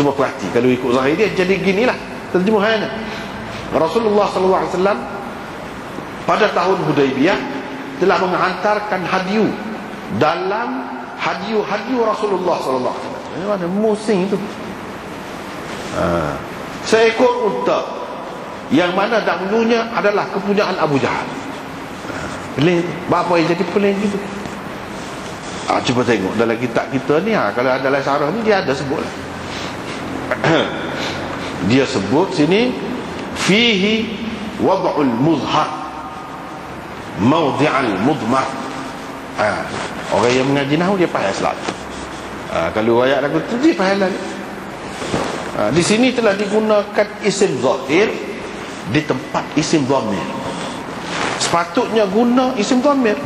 cuba perhati kalau ikut zahir dia jadi ginilah terjemahannya Rasulullah wasallam pada tahun Hudaybiyah telah menghantarkan hadiu dalam hadiu-hadiu Rasulullah wasallam. Ini mana musim itu? Ha. Seekor unta yang mana dahulunya adalah kepunyaan Abu Jahal. Ha. Pelik Bapa yang jadi pelik gitu. Ha, cuba tengok dalam kitab kita ni ha, kalau ada dalam syarah ni dia ada sebut lah. dia sebut sini fihi wad'ul muzhar mawdi'al mudmar ha. orang yang mengaji nahu dia faham selalu ha. kalau ayat lagu tu dia faham lagi ha. di sini telah digunakan isim zahir di tempat isim dhamir sepatutnya guna isim dhamir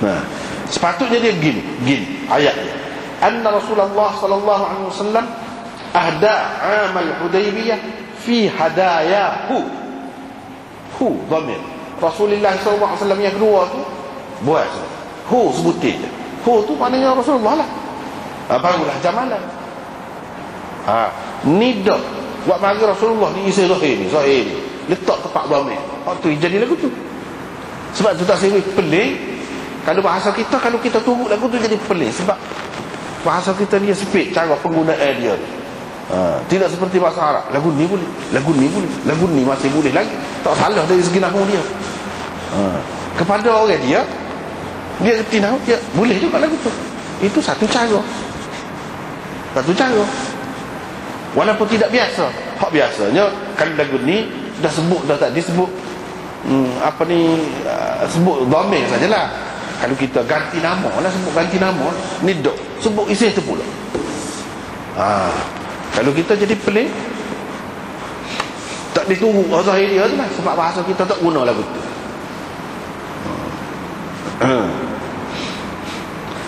nah sepatutnya dia gini gini ayatnya anna rasulullah sallallahu alaihi wasallam ahda amal hudaybiyah fi hadayahu hu. Dhamir. Rasulullah SAW yang kedua tu buat hu sebutin je hu tu maknanya Rasulullah lah. Ha, barulah jamalan. Ha, ni dah buat bagi Rasulullah ni isi zahir ni zahir ni. Letak tepat dhamir. Waktu jadi lagu tu. Sebab tu tak sering pelik kalau bahasa kita kalau kita tunggu lagu tu jadi pelik sebab bahasa kita ni sepit cara penggunaan dia ha, tidak seperti bahasa Arab. Lagu ni boleh lagu ni boleh lagu ni masih boleh lagi. Tak salah dari segi nahu dia. Ha, kepada orang dia dia kerti nahu dia boleh juga lagu tu. Itu satu cara. Satu cara. Walaupun tidak biasa. Hak biasanya kalau lagu ni dah sebut dah tak disebut hmm, apa ni uh, sebut dhamir sajalah. Kalau kita ganti nama lah sebut ganti nama ni dok sebut isi tu pula. Ha. Kalau kita jadi pelik tak ditunggu. Zahir dia tu lah. Sebab bahasa kita tak guna lah betul.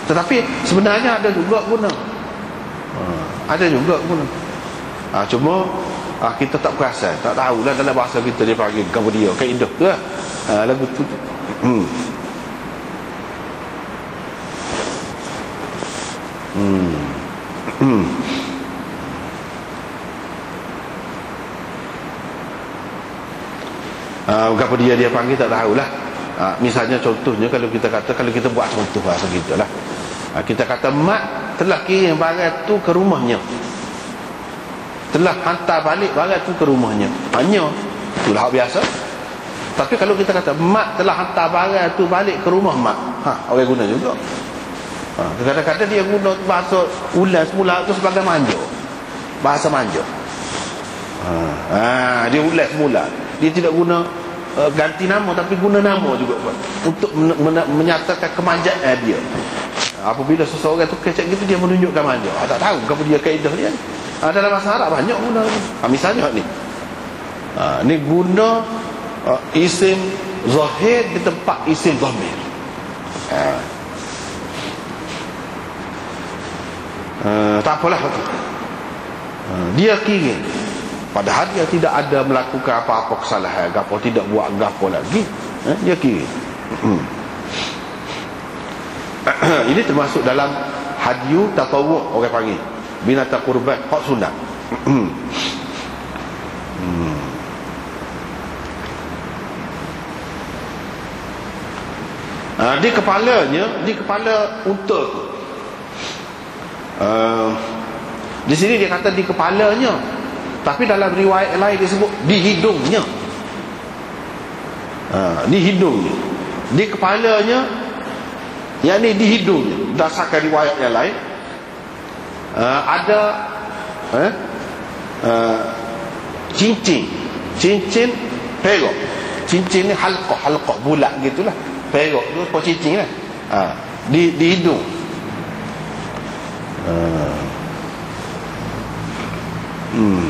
Tetapi sebenarnya ada juga guna. Ha. ada juga guna. Ha, cuma ha, kita tak perasan. Tak tahulah dalam bahasa kita dia panggil kamu dia kaedah tu lah ha, lagu tu. Hmm. Hmm. Hmm. Uh, apa dia dia panggil tak tahulah. Uh, misalnya contohnya kalau kita kata kalau kita buat contoh lah. Uh, kita kata mak telah kirim barang tu ke rumahnya. Telah hantar balik barang tu ke rumahnya. Hanya itulah hak biasa. Tapi kalau kita kata mak telah hantar barang tu balik ke rumah mak. Ha, orang guna juga. Ha, kadang-kadang dia guna bahasa ulas semula tu sebagai manja. Bahasa manja. Ha, ha dia ulas semula dia tidak guna uh, ganti nama tapi guna nama juga Pak. untuk men men menyatakan kemanjaan dia. Apabila seseorang tu kecek gitu dia menunjukkan manja ah, tak tahu kenapa dia kaedah dia. Ah, dalam bahasa Arab banyak guna ah, misalnya ni. Ah, ni guna uh, isim zahir di tempat isim zahir ah. Uh, tak apalah. Uh, dia kira Padahal dia tidak ada melakukan apa-apa kesalahan. Gapo tidak buat gapo lagi. Eh, Dia kira. Hmm. Ini termasuk dalam Hadiu tatawuk orang panggil. Binatang kurban sunat. Hmm. Ha, di kepalanya Di kepala unta tu. Uh, Di sini dia kata di kepalanya tapi dalam riwayat lain disebut di hidungnya. Ha, di hidungnya. Di kepalanya yang ni di hidungnya. Dasarkan riwayat yang lain uh, ada eh, uh, cincin. Cincin perok cincin ni halqah halqah bulat gitulah. Perok tu apa cincin lah ha, di, di hidung. Uh, hmm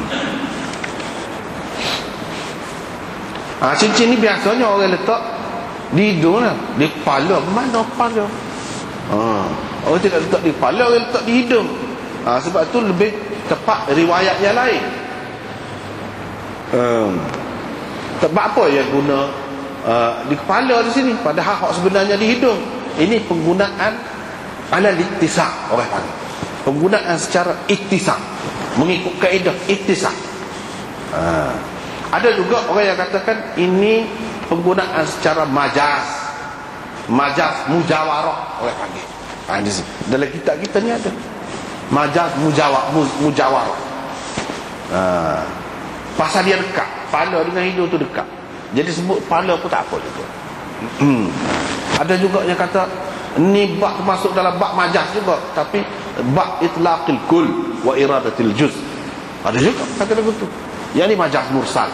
Ha, cincin ni biasanya orang letak di hidung lah. Di kepala. Mana kepala? Ha, orang tidak letak di kepala, orang letak di hidung. Ha, sebab tu lebih tepat riwayat yang lain. Hmm. Sebab apa yang guna uh, di kepala di sini? Padahal hak sebenarnya di hidung. Ini penggunaan ala liktisak orang panggil. penggunaan secara iktisad mengikut kaedah iktisad ha. ada juga orang yang katakan ini penggunaan secara majaz majaz mujawarah oleh panggil. Ha, dalam kitab kita ni ada. Majaz mujawar, mujawarah. Ha. pasal dia dekat. Pala dengan hidung tu dekat. Jadi sebut pala pun tak apa juga. Hmm. ada juga yang kata ni bak masuk dalam bak majaz juga. Tapi bak itlaqil kul wa iradatil juz. Ada juga kata begitu yang ni majaz mursal.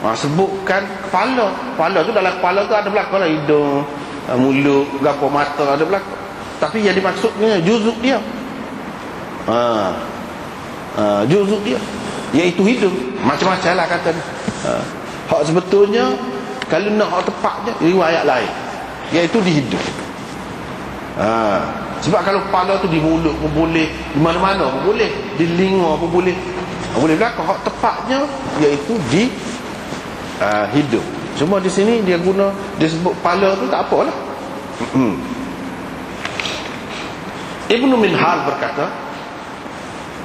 Ha, sebutkan kepala. Kepala tu dalam kepala tu ada belakang. Lah hidung ha, mulut gapo mata ada belakang. Tapi yang dimaksudnya juzuk dia. Ha, ha, juzuk dia. Iaitu hidung. Macam-macam lah kata ni ha, hak sebetulnya kalau nak hak tepatnya riwayat lain. Iaitu di hidung. Ha, sebab kalau kepala tu di mulut pun boleh di mana-mana pun boleh di linga pun boleh. Boleh belakang. Hak tepatnya iaitu di uh, hidup cuma di sini dia guna dia sebut pala tu tak apalah. Ibnu Minhal berkata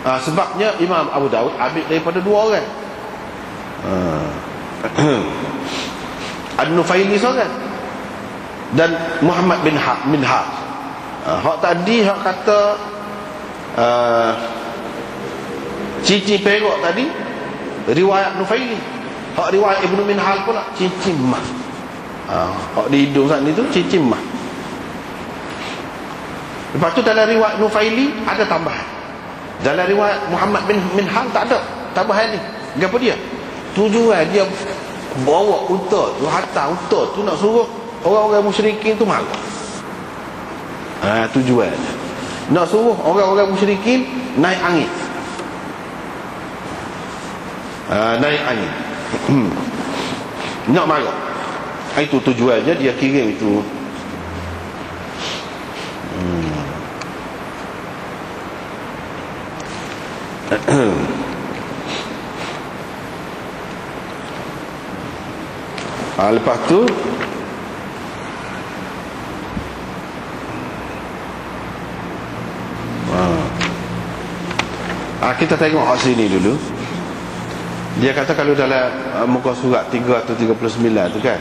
uh, sebabnya Imam Abu Daud ambil daripada dua orang. Uh, Ad-Nufaili seorang. Dan Muhammad bin ha Minhal uh, hak tadi hak kata uh, cincin perak tadi riwayat Nufaili. Hak riwayat Ibnu Minhal pula cincin mah. Ha, hak di hidung sana itu cincin mah. Lepas tu dalam riwayat Nufaili ada tambahan. Dalam riwayat Muhammad bin Minhal tak ada tambahan ni. Apa dia? Tujuan dia bawa unta tu hantar unta tu nak suruh orang-orang musyrikin tu malu ha, tujuan nak suruh orang-orang musyrikin naik angin. Ha, naik angin. Nak marah. Itu tujuannya dia kirim itu. Hmm. ha, lepas tu kita tengok hak sini dulu. Dia kata kalau dalam uh, muka surat 3 atau 39 tu kan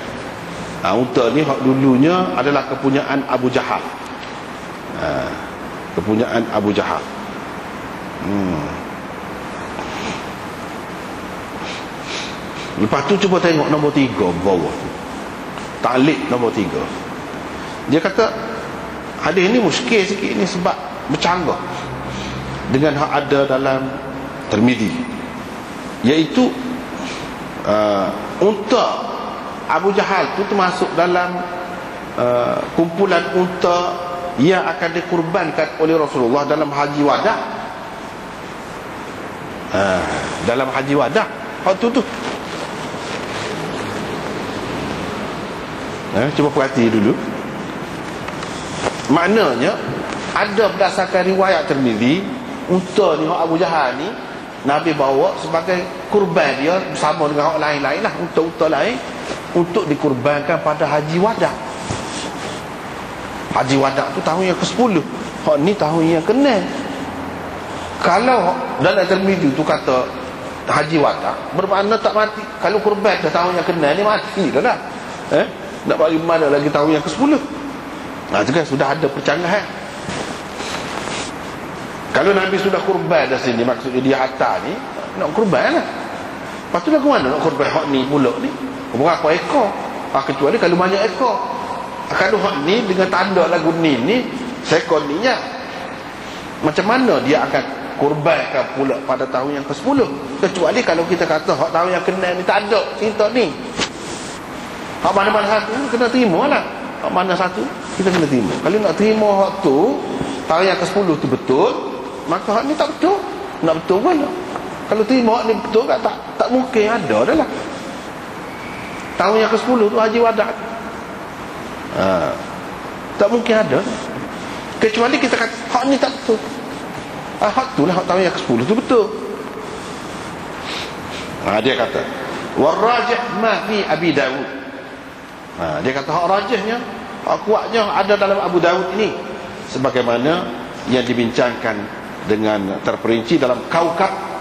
uh, unta ni hak dulunya adalah kepunyaan Abu Jahal. Uh, kepunyaan Abu Jahal. Hmm. lepas tu cuba tengok nombor 3 bawah tu. Talik nombor 3 dia kata hadis ni muskil sikit ni sebab bercanggah dengan hak ada dalam termidi iaitu uh, unta Abu Jahal itu termasuk dalam uh, kumpulan unta yang akan dikurbankan oleh Rasulullah dalam haji wada uh, dalam haji wada waktu tu uh, cuba perhati dulu. Maknanya ada berdasarkan riwayat termili unta ni Abu Jahal ni Nabi bawa sebagai kurban dia bersama dengan orang lain-lain lah untuk-untuk lain untuk dikurbankan pada haji wadah. Haji wadah tu tahun yang ke-10 hak ni tahun yang ke-6 kalau dalam termidu tu kata haji wadah bermakna tak mati. Kalau kurban dah tahun yang ke-6 ni mati dah lah. Eh? nak bagi mana lagi tahun yang ke-10 nah juga sudah ada percanggahan kalau Nabi sudah kurban dah sini Maksudnya dia hantar ni Nak kurban lah. Lepas tu lagu mana nak kurban hak ni pula ni? Berapa ekor? Ha, Kecuali kalau banyak ekor. Kalau hak ni dengan tanda lagu ni ni Sekor ni nya Macam mana dia akan kurbankan pula pada tahun yang ke-10 Kecuali kalau kita kata hak tahun yang kena ni tak ada cerita ni. Hak mana-mana satu kena terima lah. Hak mana satu kita kena terima. Kalau nak terima hak tu Tahun yang ke-10 tu betul maka hak ni tak betul. Nak betul pun kalau terima hak ni betul tak tak, tak mungkin. Ada dah lah. Tahun yang ke-10 tu haji wadah ha. tak mungkin ada. Kecuali kita kata hak ni tak betul. Ha, hak tu lah hak tahun yang ke-10 tu betul. Ha, dia kata warrajih ma fi abi dawud. Ha, dia kata hak rajihnya hak kuatnya ada dalam Abu Dawud ini. Sebagaimana yang dibincangkan dengan terperinci dalam kaukab